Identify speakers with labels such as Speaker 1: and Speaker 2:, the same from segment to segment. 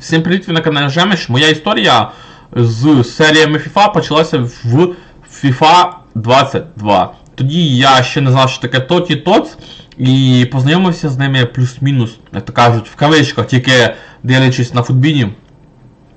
Speaker 1: Всім привіт, ви на каналі Жемеш. Моя історія з серіями FIFA почалася в FIFA 22. Тоді я ще не знав, що таке Тоті Тоц, і познайомився з ними плюс-мінус, як то кажуть, в кавичках, тільки дивлячись на футбіні,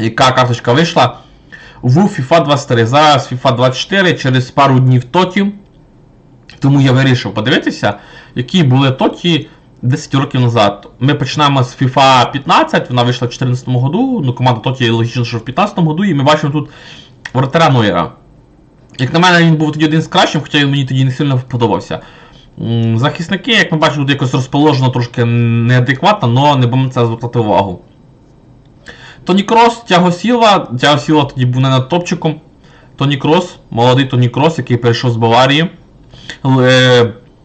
Speaker 1: яка карточка вийшла. В FIFA 23. Зараз FIFA 24 через пару днів Тоті. Тому я вирішив подивитися, які були тоті 10 років назад. Ми починаємо з FIFA 15, вона вийшла в 2014 году, ну команда Тоті логічно, що в 15 году, і ми бачимо тут воротаря Нойера. Як на мене, він був тоді один з кращих, хоча він мені тоді не сильно сподобався. Захисники, як ми бачимо, тут якось розположено трошки неадекватно, але не будемо це звертати увагу. Тоні Крос, Тяго Сіла. Тяго Сіла тоді був не над топчиком. Тоні Крос, молодий Тоні Крос, який перейшов з Баварії.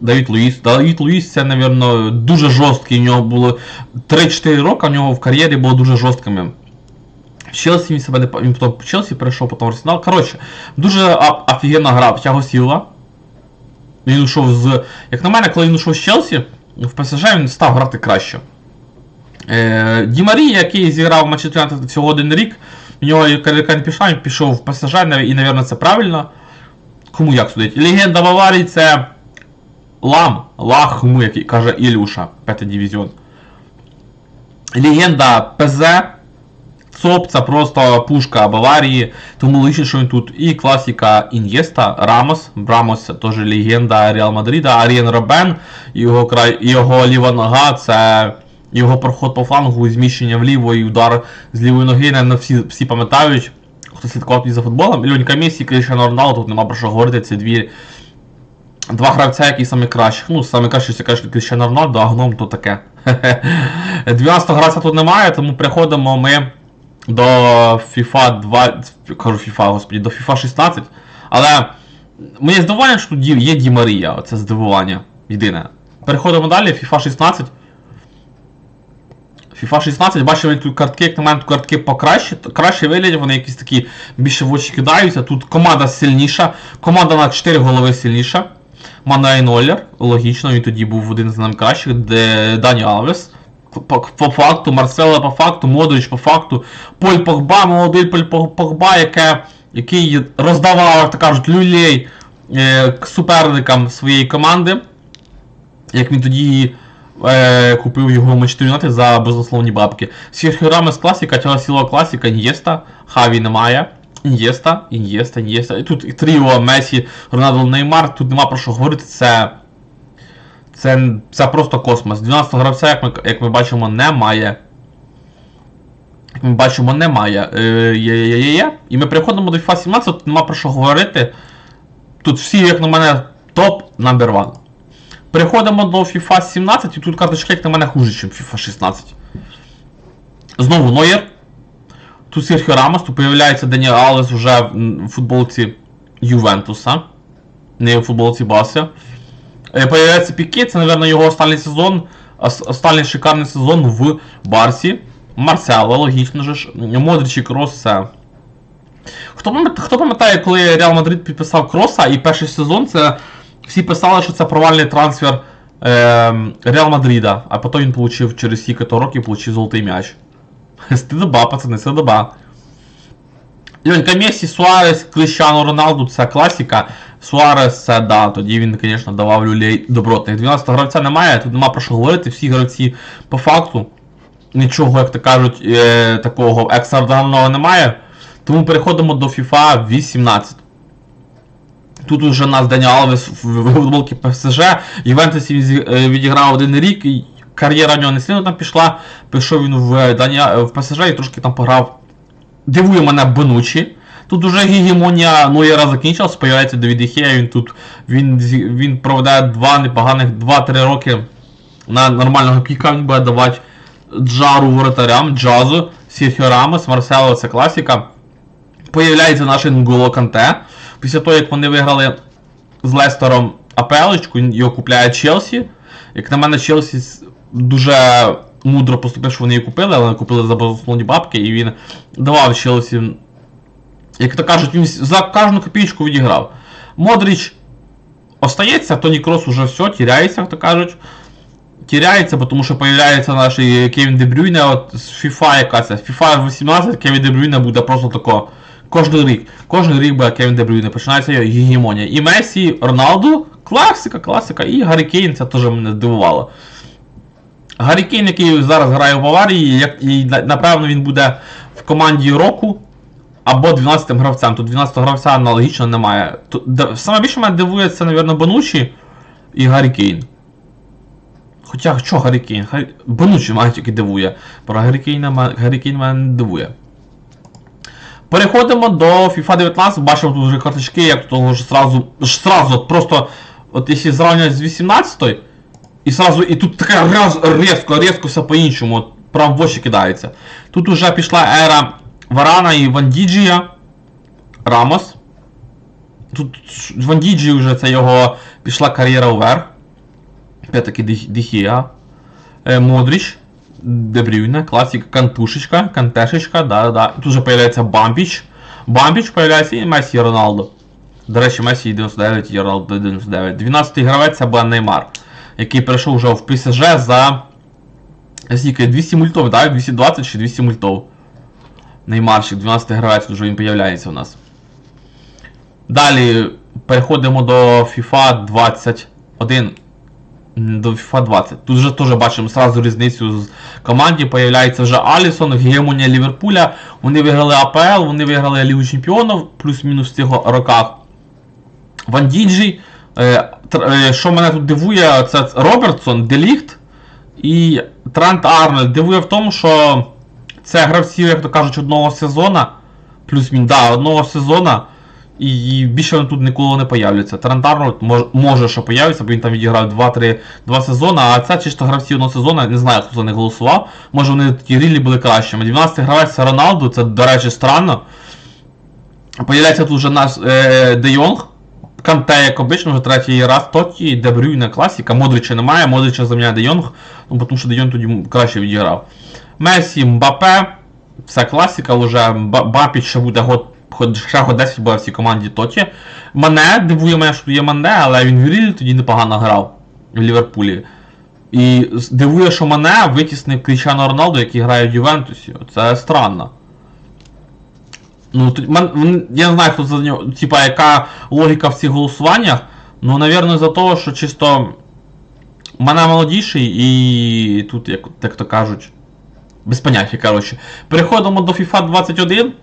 Speaker 1: Давід Луїс. Давід Луїс це, напевно, дуже жорсткий. У нього було 3-4 роки, у нього в кар'єрі було дуже жорсткими. В Челсі він себе не він потім в Челсі перейшов, потім в Арсенал. Коротше, дуже офігенна гра в Тяго Сіла. Він йшов з. Як на мене, коли він йшов з Челсі, в ПСЖ він став грати краще. Е, Ді Марія, який зіграв Манчестер Юнайтед всього один рік, в нього кар'єрка не пішла, він пішов в ПСЖ, і, напевно, це правильно. Кому як судить? Легенда Баварії це Лам, Лах, му, який каже Ілюша, п'ятий дивізіон. Легенда ПЗ. ЦОП це просто пушка Баварії, тому лише, що він тут. І класика Ін'єста, Рамос. Рамос це теж легенда Реал Мадрида, Арієн Робен, його, край, його ліва нога це його проход по флангу, зміщення вліво і удар з лівої ноги, наверное, всі, всі пам'ятають, хто слідкував за футболом. Льонька Месі, Кришано Роналду, тут нема про що говорити, це дві Два гравця, які самі кращі. Ну, саме краще, якщо кажуть, Кріщано Роналдо, а гном то таке. 12 гравця тут немає, тому переходимо ми до FIFA 2. Кажу FIFA, господі, до FIFA 16. Але мені здивування, що тут є Ді Марія. Оце здивування. Єдине. Переходимо далі, FIFA 16. FIFA 16, бачимо, тут картки, як на мене, картки покраще, краще виглядять, вони якісь такі більше в очі кидаються. Тут команда сильніша, команда на 4 голови сильніша. Манайн Оллер, логічно, він тоді був один з найкращих, де Дані Алвес. По, по факту, Марсело по факту, Модрич по факту, Поль Погба, молодий Поль Погба, яке, який роздавав, як кажуть, люлей е, суперникам своєї команди. Як він тоді е, купив його Манчестер Юнайтед за безусловні бабки. Серхіо Рамес класика, цього сіло класика, Ін'єста, Хаві немає. Ін'єста, Ін'єста, Ін'єста. І тут і тріо Месі, Роналдо, Неймар, тут нема про що говорити, це. Це, це просто космос. 12 гравця, як ми, як ми бачимо, немає. Як ми бачимо, немає. Е, є, є, є, є. І ми переходимо до FIFA 17, тут нема про що говорити. Тут всі, як на мене, топ number one. Переходимо до FIFA 17, і тут карточки, як на мене, хуже, ніж FIFA 16. Знову Нойер. Тут Серхіо Рамос, тут появляється Даніел Алес вже в футболці Ювентуса. Не в футболці Бася. Е, Появляється Піке, це, мабуть, його останній сезон. Останній шикарний сезон в Барсі. Марсело, логічно же ж. Модрич і Крос це. Хто пам'ятає, коли Реал Мадрид підписав Кроса і перший сезон, це всі писали, що це провальний трансфер е, Реал Мадрида, а потім він отримав через стільки-то років золотий м'яч. Стидоба, пацани, стидоба. Льонька Месі, Суарес, Крищану Роналду це класика. Суарес це да, тоді він, звісно, давав люлей добротних. 12 гравця немає, тут нема про що говорити, всі гравці по факту. Нічого, як то кажуть, е, такого екстраординарного немає. Тому переходимо до FIFA 18. Тут уже у нас Дані Алвес в футболці ПСЖ. Ювентусі він е, відіграв один рік, кар'єра в нього не сильно там пішла. Пішов він в, Дані, в ПСЖ і трошки там пограв. Дивує мене Бенучі. Тут уже гегемонія Нойера закінчилась, появляється Давід Ехея, він тут він, він проведе два непоганих 2-3 роки на нормального кіка, він буде давати джару воротарям, джазу, Серхіо Рамос, Марсело це класика. Появляється наш Нголо Канте. Після того, як вони виграли з Лестером Апелочку, його купляє Челсі. Як на мене, Челсі дуже мудро поступив, що вони її купили, але купили за безусловні бабки, і він давав Челсі. Як то кажуть, він за кожну копійку відіграв. Модріч остається, Тоні Крос уже все, тіряється, як то кажуть. тіряється, тому що появляється наш Кевін Де Брюйне, от з FIFA якась. FIFA 18 Кевін Де Брюйне буде просто тако. Кожен рік. Кожен рік буде Кевін Де Брюйне, починається його гегемонія. І Месі, Роналду, класика, класика, і Гаррі Кейн, це теж мене здивувало. Гаррі який зараз грає в Баварії, як, і напевно він буде в команді року або 12-м гравцем. Тут 12-го гравця аналогічно немає. Тут, саме більше мене дивує це, мабуть, Бонучі і Гаррікейн. Хоча що Гаррі Кейн? Гаррі... Бонучі мене тільки дивує. Про Гаррі Кейна ма- Гаррі Кейн мене не дивує. Переходимо до FIFA 19. Бачимо тут вже карточки, як того ж сразу, ж сразу, просто, от якщо зрівнювати з 18 і сразу, і тут таке раз, різко, різко все по-іншому, прям в очі кидається. Тут уже пішла ера Варана і Вандіджія, Рамос. Тут Вандіджі вже це його пішла кар'єра вверх. Опять-таки Дихія. Е, Модріч. Дебрюйне, класика, Кантушечка, Кантешечка, да, да. Тут же появляється Бампіч. Бампіч появляється і Месі і Роналдо. До речі, Месі 99 і Роналдо 99. 12-й гравець це був Неймар, який перейшов вже в ПСЖ за. Скільки? 200 мультов, да? 220 чи 200 мультов. Неймарчик, 12-й гравець, вже він появляється у нас. Далі переходимо до FIFA 21. До FIFA 20. Тут вже теж бачимо сразу різницю з команді. Появляється вже Алісон, гегемонія Ліверпуля. Вони виграли АПЛ, вони виграли Лігу Чемпіонів, плюс-мінус в цих роках. Ван Е, е, що мене тут дивує, це Робертсон, Деліхт і Трент Арнольд. Дивує в тому, що це гравці, як то кажуть, одного сезона. Плюс-мінус, да, одного сезона. І більше вони тут ніколи не появляться. Трент Арнольд може, що появиться, бо він там відіграв 2-3 2 сезони, а це чисто гравці одного сезону, не знаю, хто за них голосував. Може вони ті рілі були кращими. 12 гравець Роналду, це, до речі, странно. Появляється тут вже наш е, Де Йонг. Канте, як обично, вже третій раз Тоті, Де Брюйне, класіка. Модрича немає, Модрича заміняє Де Йонг, ну, тому що Де Йонг тоді краще відіграв. Месі, Мбапе, все класика вже. Ба- Бапіч ще буде год, ще год 10 буде в цій команді Тоті. Мане, дивує мене, що є Мане, але він в Рілі тоді непогано грав в Ліверпулі. І дивує, що Мане витіснив Крічану Роналду, який грає в Ювентусі. Це странно. Ну, я не знаю, хто за нього, типа, яка логіка в цих голосуваннях. Ну, напевно, за того, що чисто мене молодіший і тут, як, як то кажуть, без поняття, коротше. Переходимо до FIFA 21.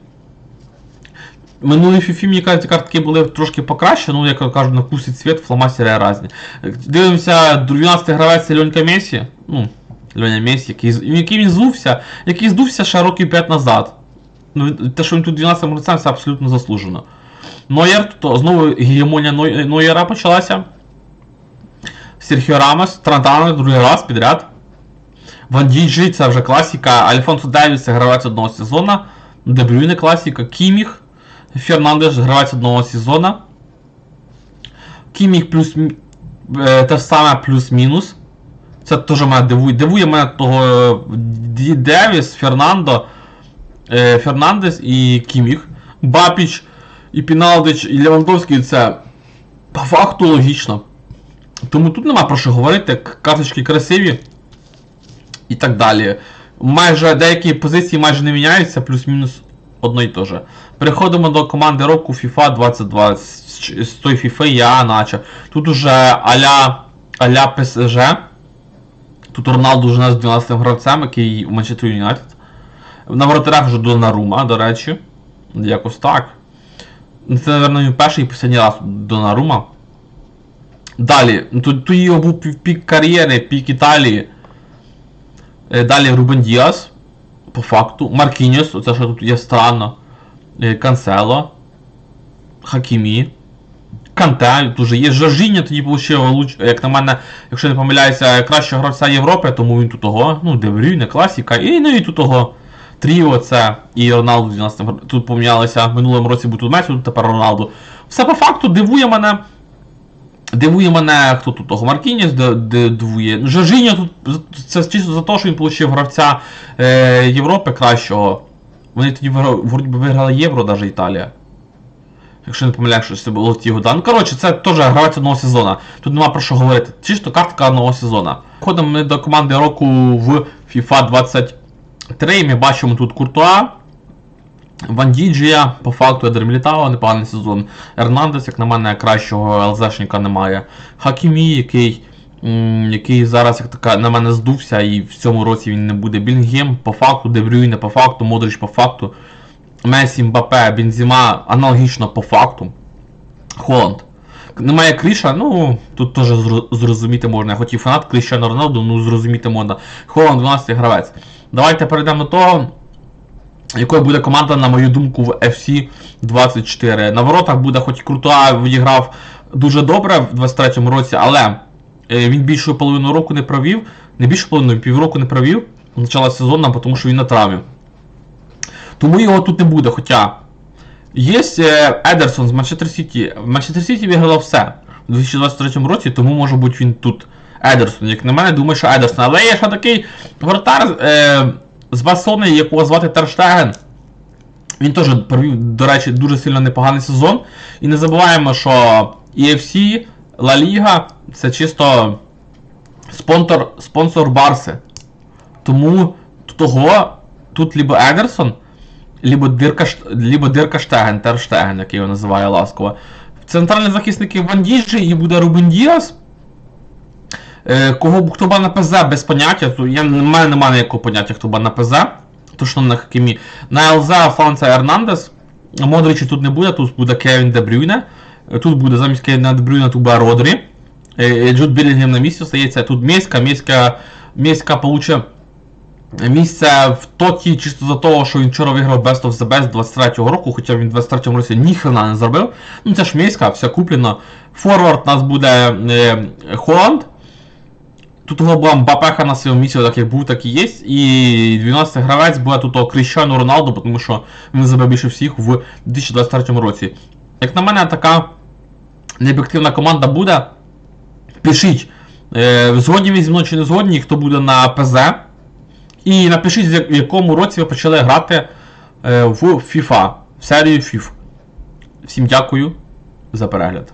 Speaker 1: Минулі FIFA, мені кажуть, картки були трошки покраще, ну, як кажуть, на вкус і цвіт, фломастери різні. Дивимося, 12 гравець Льонька Месі. Ну, Льоня Месі, який, який він звувся, який здувся ще років 5 назад. Ну, те, що він тут 12 гравцем, це абсолютно заслужено. Нойер, то знову гегемонія Ной- Нойера почалася. Серхіо Рамос, Трантано другий раз підряд. Ван Діджі, це вже класіка. Альфонсо Девіс це гравець одного сезону. Дебрюйне класіка. Кіміх. Фернандеш гравець одного сезону. Кіміх плюс е, те ж саме плюс-мінус. Це теж мене дивує. Дивує мене того е, Девіс, Фернандо, Фернандес і Кіміх. Бапіч і Піналдич і Левандовський це по факту логічно. Тому тут нема про що говорити, карточки красиві і так далі. Майже деякі позиції майже не міняються, плюс-мінус одно і те же. Переходимо до команди року FIFA 22. З з той FIFA я наче. Тут уже аля, аля ПСЖ. Тут Роналду вже нас 12 гравцем, який у Манчестер Юнайтед. На воротарях вже Донарума, до речі. Якось так. Це, мабуть, він перший і останній раз Донарума. Далі, ну, тут, тут його був пік кар'єри, пік Італії. Е, Далі Рубен Діас, по факту. Маркініос, оце що тут є странно. Е, Кансело. Хакімі. Канте, тут є Жоржіння, тоді отримав, як на мене, якщо не помиляюся, кращого гравця Європи, тому він тут того. Ну, Деврюйне, класіка. І ну і тут того. Тріо це і Роналду 12 тут помінялися в минулому році був тут Месі, тут тепер Роналду. Все по факту дивує мене. Дивує мене, хто тут того Маркініс дивує. Жоржіньо тут це чисто за те, що він отримав гравця е, Європи кращого. Вони тоді вроді виграли Євро, навіть Італія. Якщо не помиляю, що це було ті года. Ну коротше, це теж гравець одного сезону. Тут нема про що говорити. Чисто картка одного сезону. Ходимо ми до команди року в FIFA 23. Ми бачимо тут Куртуа. Вандіджія, по факту Едер Мілітао, непоганий сезон. Ернандес, як на мене, кращого ЛЗшника немає. Хакімі, який, який зараз, як така, на мене здувся, і в цьому році він не буде. Білінгем, по факту, Дебрюйне по факту, Модрич по факту. Месі, Мбапе, Бензіма аналогічно по факту. Холланд. Немає Кріша, ну тут теж зрозуміти можна. Я хотів фанат Кріщану Роналду, ну зрозуміти можна. Холланд 12 гравець. Давайте перейдемо до того, якою буде команда, на мою думку, в FC 24. На воротах буде, хоч і відіграв дуже добре в 23-му році, але е, він більшу половину року не провів, не більшу половину, півроку не провів почала сезону, тому що він на травмі. Тому його тут не буде. Хоча є Едерсон з Манчестер Сіті. В Манчестер Сіті виграла все у 2023 році, тому може бути він тут. Едерсон, як на мене, думаю, що Едерсон. Але є ще такий воротар е, з Барселони, якого звати Терштеген. Він теж провів, до речі, дуже сильно непоганий сезон. І не забуваємо, що EFC, Ла Ліга це чисто спонсор, спонсор Барси. Тому того тут либо Едерсон, либо Дирка, либо Дирка Штеген, Терштеген, який його називає ласково. Центральні захисники Вандіжі і буде Рубен Діас. Е, Кого хто ба на ПЗ без поняття, то я, в мене немає ніякого поняття, хто ба на ПЗ. То що на Хакімі. На ЛЗ Франца Ернандес. Модрича тут не буде, тут буде Кевін Де Брюйне. Е, Тут буде замість Кевіна Де тут буде Родрі. Е, Джуд Білінгем на місці стається. Тут Мєська, Мєська, Мєська получить місце в тоті чисто за того, що він вчора виграв Best of the Best 23-го року, хоча він в 23-му році ніхрена не зробив. Ну це ж Мєська, все куплено. Форвард у нас буде е, Холланд. Тут його була Мбапеха на своєму місці, так як був, так і є. І 12 гравець буде тут Кріщану Роналду, тому що він забив більше всіх в 2023 році. Як на мене, така необ'єктивна команда буде. Пишіть, е, згодні ви зі мною чи не згодні, хто буде на ПЗ. І напишіть, в якому році ви почали грати е, в FIFA, в серію FIFA. Всім дякую за перегляд.